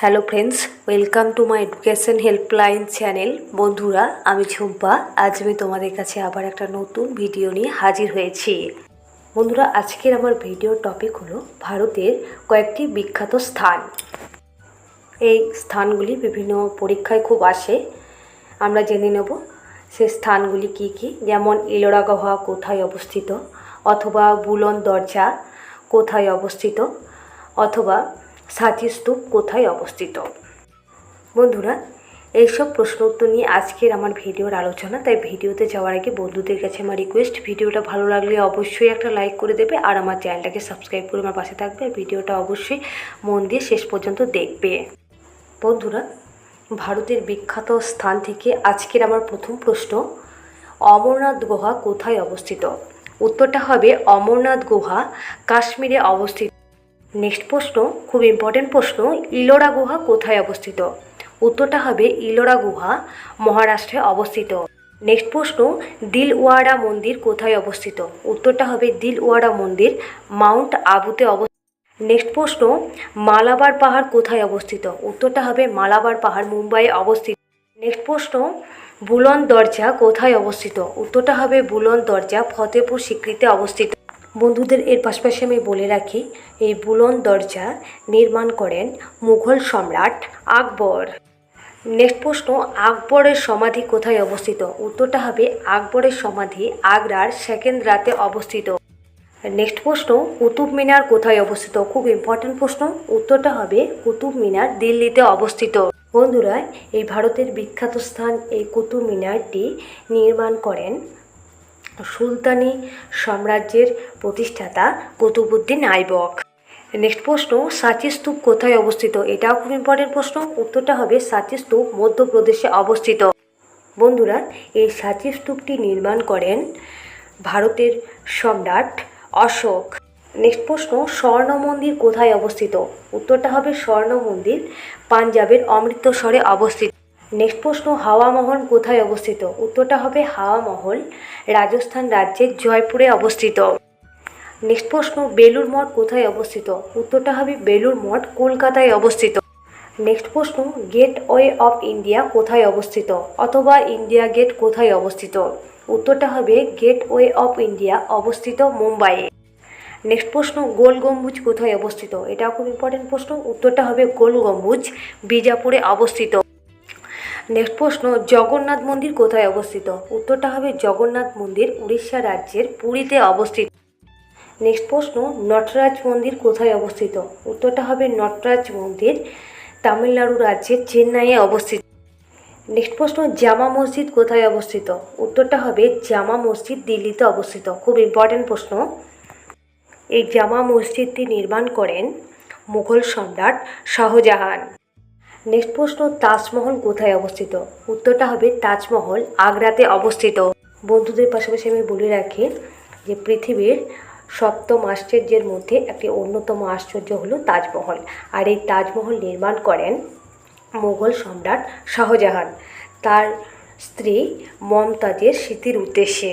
Hello friends welcome to my education helpline channel বন্ধুরা, আমি ঝুম্পা। আজ আমি তোমাদের কাছে আবার একটা নতুন ভিডিও নিয়ে হাজির হয়েছি। বন্ধুরা, আজকের আমার ভিডিওর টপিক হলো ভারতের কয়েকটি বিখ্যাত স্থান। এই স্থানগুলি বিভিন্ন পরীক্ষায় খুব আসে। আমরা জেনে নেব সে স্থানগুলি কি কি, যেমন ইলোরা গুহা কোথায় অবস্থিত, অথবা বুলন দরজা কোথায় অবস্থিত, অথবা সাথী স্তূপ কোথায় অবস্থিত? বন্ধুরা, এইসব প্রশ্ন উত্তর নিয়ে আজকের আমার ভিডিওর আলোচনা। তাই ভিডিওতে যাওয়ার আগে বন্ধুদের কাছে আমার রিকোয়েস্ট ভিডিওটা ভালো লাগলে অবশ্যই একটা লাইক করে দেবে আর আমার চ্যানেলটাকে সাবস্ক্রাইব করে আমার পাশে থাকবে। ভিডিওটা অবশ্যই মন দিয়ে শেষ পর্যন্ত দেখবে। বন্ধুরা, ভারতের বিখ্যাত স্থান থেকে আজকের আমার প্রথম প্রশ্ন, অমরনাথ গুহা কোথায় অবস্থিত? উত্তরটা হবে অমরনাথ গুহা, কাশ্মীরে অবস্থিত। নেক্সট প্রশ্ন, খুব ইম্পর্টেন্ট প্রশ্ন ইলোরা গুহা কোথায় অবস্থিত? উত্তরটা হবে ইলোরা গুহা মহারাষ্ট্রে অবস্থিত। নেক্সট প্রশ্ন দিলওয়াড়া মন্দির কোথায় অবস্থিত? উত্তরটা হবে দিলওয়াড়া মন্দির, মাউন্ট আবুতে অবস্থিত। নেক্সট প্রশ্ন, মালাবার পাহাড় কোথায় অবস্থিত? উত্তরটা হবে মালাবার পাহাড়, মুম্বাইয়ে অবস্থিত। নেক্সট প্রশ্ন, বুলন দরজা কোথায় অবস্থিত? উত্তরটা হবে বুলন দরজা ফতেপুর স্বীকৃতি অবস্থিত। বন্ধুদের এর পাশাপাশি আমি বলে রাখি, এই বুলন দরজা নির্মাণ করেন মুঘল সম্রাট আকবর। নেক্সট প্রশ্ন, আকবরের সমাধি কোথায় অবস্থিত? উত্তরটা হবে আকবরের সমাধি আগ্রার সেকেন্দ্রাতে অবস্থিত। নেক্সট প্রশ্ন, কুতুব মিনার কোথায় অবস্থিত? খুব ইম্পর্টেন্ট প্রশ্ন। উত্তরটা হবে কুতুব মিনার দিল্লিতে অবস্থিত। বন্ধুরা, এই ভারতের বিখ্যাত স্থান এই কুতুব মিনারটি নির্মাণ করেন সুলতানি সাম্রাজ্যের প্রতিষ্ঠাতা কুতুবুদ্দিন আইবক। নেক্সট প্রশ্ন সাঁচি স্তূপ কোথায় অবস্থিত? এটাও খুব ইম্পর্টেন্ট প্রশ্ন। উত্তরটা হবে সাঁচি স্তূপ মধ্যপ্রদেশে অবস্থিত। বন্ধুরা, এই সাঁচি স্তূপটি নির্মাণ করেন ভারতের সম্রাট অশোক। নেক্সট প্রশ্ন, স্বর্ণ মন্দির কোথায় অবস্থিত? উত্তরটা হবে স্বর্ণ মন্দির, পাঞ্জাবের অমৃতসরে অবস্থিত। নেক্সট প্রশ্ন হাওয়া মহল কোথায় অবস্থিত? উত্তরটা হবে হাওয়া মহল রাজস্থান রাজ্যের জয়পুরে অবস্থিত। নেক্সট প্রশ্ন বেলুর মঠ কোথায় অবস্থিত? উত্তরটা হবে বেলুর মঠ, কলকাতায় অবস্থিত। নেক্সট প্রশ্ন, গেট ওয়ে অফ ইন্ডিয়া কোথায় অবস্থিত? অথবা ইন্ডিয়া গেট কোথায় অবস্থিত? উত্তরটা হবে গেট ওয়ে অফ ইন্ডিয়া, অবস্থিত মুম্বাইয়ে নেক্সট প্রশ্ন, গোল গম্বুজ কোথায় অবস্থিত? এটা খুব ইম্পর্টেন্ট প্রশ্ন, উত্তরটা হবে গোল গম্বুজ, বিজাপুরে অবস্থিত। নেক্সট প্রশ্ন, জগন্নাথ মন্দির কোথায় অবস্থিত? উত্তরটা হবে জগন্নাথ মন্দির, উড়িষ্যা রাজ্যের পুরীতে অবস্থিত। নেক্সট প্রশ্ন, নটরাজ মন্দির কোথায় অবস্থিত? উত্তরটা হবে নটরাজ মন্দির, তামিলনাড়ু রাজ্যের চেন্নাইয়ে অবস্থিত। নেক্সট প্রশ্ন, জামা মসজিদ কোথায় অবস্থিত? উত্তরটা হবে জামা মসজিদ, দিল্লিতে অবস্থিত। খুব ইম্পর্টেন্ট প্রশ্ন। এই জামা মসজিদটি নির্মাণ করেন মুঘল সম্রাট শাহজাহান। নেক্সট প্রশ্ন তাজমহল কোথায় অবস্থিত? উত্তরটা হবে তাজমহল আগ্রাতে অবস্থিত। বন্ধুদের পাশাপাশি আমি বলে রাখি যে পৃথিবীর সপ্তম আশ্চর্যের মধ্যে একটি অন্যতম আশ্চর্য হলো তাজমহল। আর এই তাজমহল নির্মাণ করেন মুঘল সম্রাট শাহজাহান। তার স্ত্রী মমতাজের স্মৃতির উদ্দেশ্যে।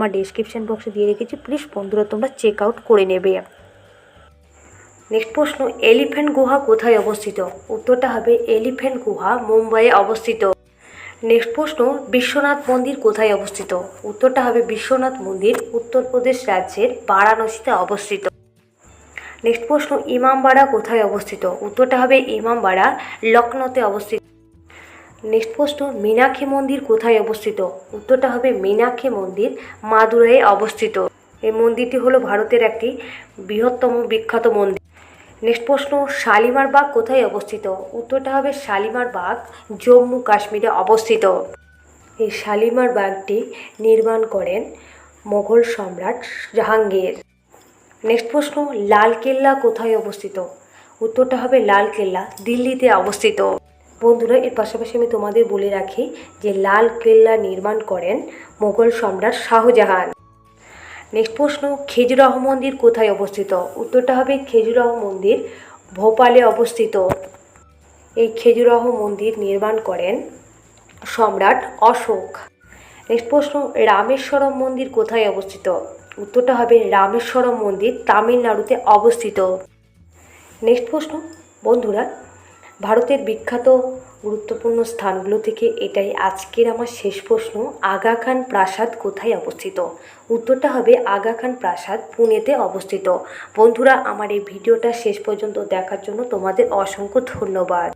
আমার ডেসক্রিপশন বক্সে দিয়ে রেখেছি। প্লিজ বন্ধুরা, তোমরা চেক আউট করে নেবে। নেক্সট প্রশ্ন এলিফ্যান্ট গুহা কোথায় অবস্থিত? উত্তরটা হবে এলিফ্যান্ট গুহা, মুম্বাইয়ে অবস্থিত। নেক্সট প্রশ্ন, বিশ্বনাথ মন্দির কোথায় অবস্থিত? উত্তরটা হবে বিশ্বনাথ মন্দির, উত্তরপ্রদেশ রাজ্যের বারাণসীতে অবস্থিত। নেক্সট প্রশ্ন, ইমামবাড়া কোথায় অবস্থিত? উত্তরটা হবে ইমামবাড়া লখনৌতে অবস্থিত। নেক্সট প্রশ্ন মীনাক্ষী মন্দির কোথায় অবস্থিত? উত্তরটা হবে মীনাক্ষী মন্দির মাদুরাইয়ে অবস্থিত। এই মন্দিরটি হলো ভারতের একটি বৃহত্তম বিখ্যাত মন্দির। নেক্সট প্রশ্ন শালিমার বাগ কোথায় অবস্থিত? উত্তরটা হবে শালিমার বাগ, জম্মু কাশ্মীরে অবস্থিত। এই শালিমার বাগটি নির্মাণ করেন মোঘল সম্রাট জাহাঙ্গীর। নেক্সট প্রশ্ন লাল কেল্লা কোথায় অবস্থিত? উত্তরটা হবে লাল কেল্লা দিল্লিতে অবস্থিত। বন্ধুরা, এর পাশাপাশি আমি তোমাদের বলে রাখি যে লাল কেল্লা নির্মাণ করেন মোগল সম্রাট শাহজাহান। নেক্সট প্রশ্ন, খেজুরাহ মন্দির কোথায় অবস্থিত? উত্তরটা হবে খেজুরাহ মন্দির ভোপালে অবস্থিত। এই খেজুরাহ মন্দির নির্মাণ করেন সম্রাট অশোক। নেক্সট প্রশ্ন, রামেশ্বরম মন্দির কোথায় অবস্থিত? উত্তরটা হবে রামেশ্বরম মন্দির তামিলনাড়ুতে অবস্থিত। নেক্সট প্রশ্ন, বন্ধুরা ভারতের বিখ্যাত গুরুত্বপূর্ণ স্থানগুলো থেকে এটাই আজকের আমার শেষ প্রশ্ন আগা খান প্রাসাদ কোথায় অবস্থিত? উত্তরটা হবে আগা খান প্রাসাদ, পুনেতে অবস্থিত। বন্ধুরা, আমার এই ভিডিওটা শেষ পর্যন্ত দেখার জন্য তোমাদের অসংখ্য ধন্যবাদ।